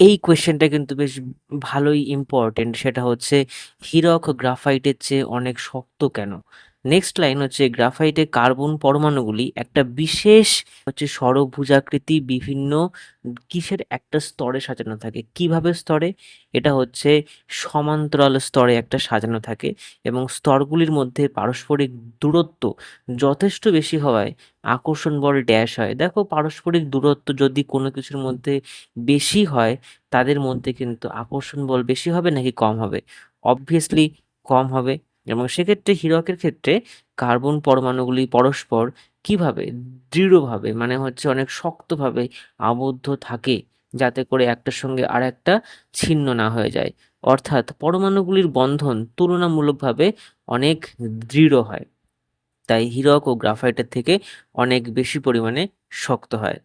এই কোয়েশ্চেনটা কিন্তু বেশ ভালোই ইম্পর্টেন্ট সেটা হচ্ছে হিরক গ্রাফাইটের চেয়ে অনেক শক্ত কেন? নেক্সট লাইন হচ্ছে গ্রাফাইটে কার্বন পরমাণুগুলি একটা বিশেষ হচ্ছে ষড়ভুজাকৃতি বিভিন্ন কিসের একটা স্তরে সাজানো থাকে। কীভাবে স্তরে? এটা হচ্ছে সমান্তরাল স্তরে একটা সাজানো থাকে এবং স্তরগুলির মধ্যে পারস্পরিক দূরত্ব যথেষ্ট বেশি হওয়ায় আকর্ষণ বল ড্যাশ হয়। দেখো পারস্পরিক দূরত্ব যদি কোনো কিছুর মধ্যে বেশি হয়, তাদের মধ্যে কিন্তু আকর্ষণ বল বেশি হবে নাকি কম হবে? অবভিয়াসলি কম হবে। এবং সেক্ষেত্রে হীরকের ক্ষেত্রে কার্বন পরমাণুগুলি পরস্পর কীভাবে দৃঢ়ভাবে মানে হচ্ছে অনেক শক্তভাবে আবদ্ধ থাকে যাতে করে একটার সঙ্গে আর একটা ছিন্ন না হয়ে যায়। অর্থাৎ পরমাণুগুলির বন্ধন তুলনামূলকভাবে অনেক দৃঢ় হয়। তাই হীরক ও গ্রাফাইটের থেকে অনেক বেশি পরিমাণে শক্ত হয়।